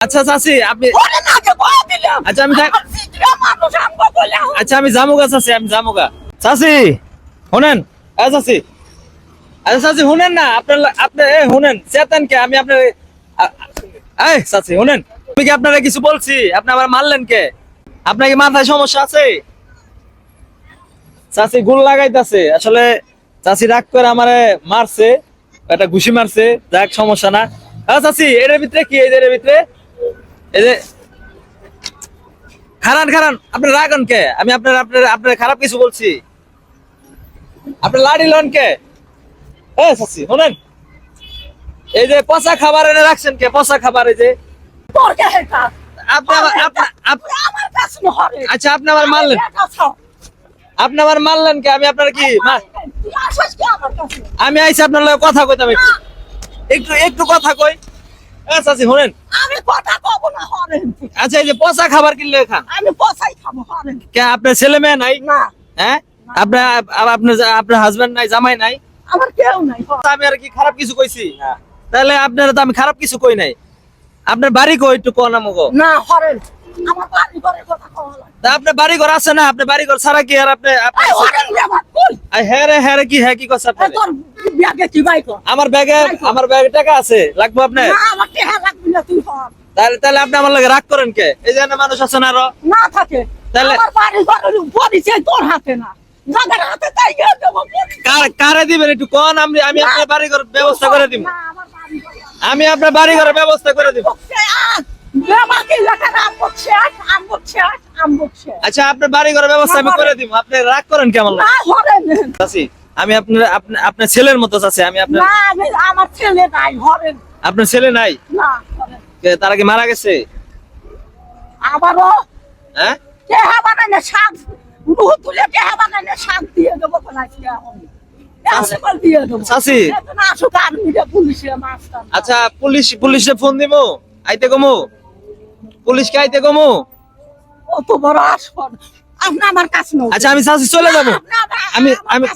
আচ্ছা চাচি আপনি আচ্ছা, আমি আচ্ছা আমি জামুগা চাচি আমি জামুগা চাচি শুনেন? চাচি। আচ্ছা চাচি শুনেন না আপনার আপনি শুনেন চেতেন কে? আমি আপনার এই চাচি শুনেন। আমি কি আপনারা কিছু বলছি? আপনি আবার মারলেন কে? আপনার কি মাথায় সমস্যা আছে? চাচি গুল লাগাইতেছে। আসলে চাচি রাগ করে আমারে মারছে একটা ঘুষি মারছে যাক সমস্যা না। হ্যাঁ চাচি এটার ভিতরে কি? এর ভিতরে এই যে খারান খারান আপনি রাগন কে? আমি আপনার আপনার আপনার খারাপ কিছু বলছি। আপনি লাড়ি লন কে? এ চাচি শোনেন। এই যে পচা খাবার এনে রাখছেন কে? পচা খাবার এই যে। আচ্ছা আপনি আমার মারলেন। আপনি আমার মারলেন কে? আমি আপনার কি আমি আইছি আপনার কথা কইতাম একটু। একটু একটু কথা কই। চাচি শোনেন। আমি কথা কব না হরেন আচ্ছা এই যে পচা খাবার কিনলে খান আমি পয়সাই খাব হরেন কে। আপনার ছেলে মেয়ে নাই? না। হ্যাঁ? আপনার আপনার আপনার হাজবেন্ড নাই জামাই নাই? আমার কেউ নাই আমি আর কি খারাপ কিছু কইছি? তাহলে আপনারা তো আমি খারাপ কিছু কই নাই। আপনার বাড়ি কই একটু কোন আমাকে? না হরেন আমার বাড়ি ঘরের কথা কব তা আপনার বাড়ি ঘর আছে না? আপনার বাড়ি ঘর ছাড়া কি আর আপনি হ্যাঁ রে হ্যাঁ কি হ্যাঁ কি আপনার? আমার ব্যাগে আমার ব্যাগে টাকা আছে। লাগবে আপনার? আমার লাগবে তাহলে তাহলে আপনি আমার লাগে রাগ করেন কে? এই যে মানুষ না আরও। না থাকে। তাহলে- আমার বাড়ি পরিচয় তোর হাতে না। কার দিবেন একটু কোন? আমি আমি আপনার বাড়ি ঘর ব্যবস্থা করে দিব। না, আমার বাড়ি ঘরে আমি আপনার বাড়ি ঘরের ব্যবস্থা করে দিব। আচ্ছা আপনার বাড়ি ঘরের ব্যবস্থা আমি করে আপনি রাগ করেন কেমন আমি আপনার আপনার ছেলের মতো চাচি আমি আপনার আমার ছেলে নাই, আপনার ছেলে নাই? না, তারা কি মারা গেছে? আবারও? হ্যাঁ? টেহা শাক, রুহু তুলে টেহা বানানে শাক দিয়ে দেবো বলাইছি এখন। আচ্ছা পুলিশ পুলিশে ফোন দিব আইতে কমু। পুলিশকে আইতে কমু। অত বড় আসপদ আপনি আমার কাছে আচ্ছা আমি চলে যাব। আমি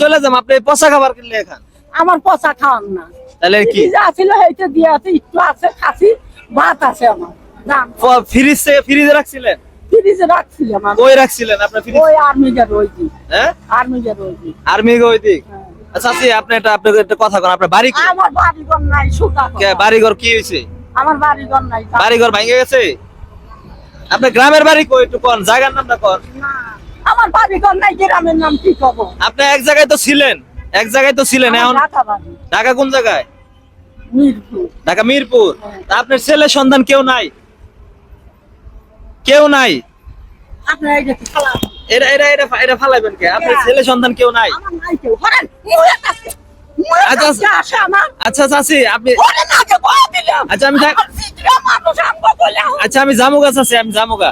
চলে যাব। আপনি পচা খাবার কিনলে খান আমার পচা খাওয়ান না। তাহলে কি? যা ছিল সেইটা দিয়ে আছে একটু আছে খাসি। ভাত আছে আমার। দাম। ফ- ফ্রিজে রাখছিলেন? ফ্রিজে রাখছিলাম কই রাখছিলেন আপনার ফ্রিজ ওই আর্মিদের রয়েছি হ্যাঁ? আর্মিদের রয়েছি আর্মি ওই দিক আচ্ছা চাচি আপনি এটা আপনাকে একটা কথা কোন আপনার বাড়ি নাই সুতা কে বাড়ি ঘর কি হয়েছে আমার বাড়িঘর নাই বাড়ি ঘর ভেঙে গেছে? আপনার গ্রামের বাড়ি কই একটু কোন জায়গার নামটা কোন। না আমার বাড়িঘর নাই গ্রামের নাম কি কব? আপনি এক জায়গায় তো ছিলেন এক জায়গায় তো ছিলেন এখন ঢাকা কোন জায়গায়? ঢাকা মিরপুর। হ্যাঁ। আপনার ছেলে সন্তান কেউ নাই? কেউ নাই? ফালাইবেন কে? আপনার। ছেলে সন্তান কেউ আচ্ছা, আচ্ছা। চাচি আপনি কয়া দিলাম। আচ্ছা, আমি আচ্ছা আমি জামুগা চাচি আমি জামুগা।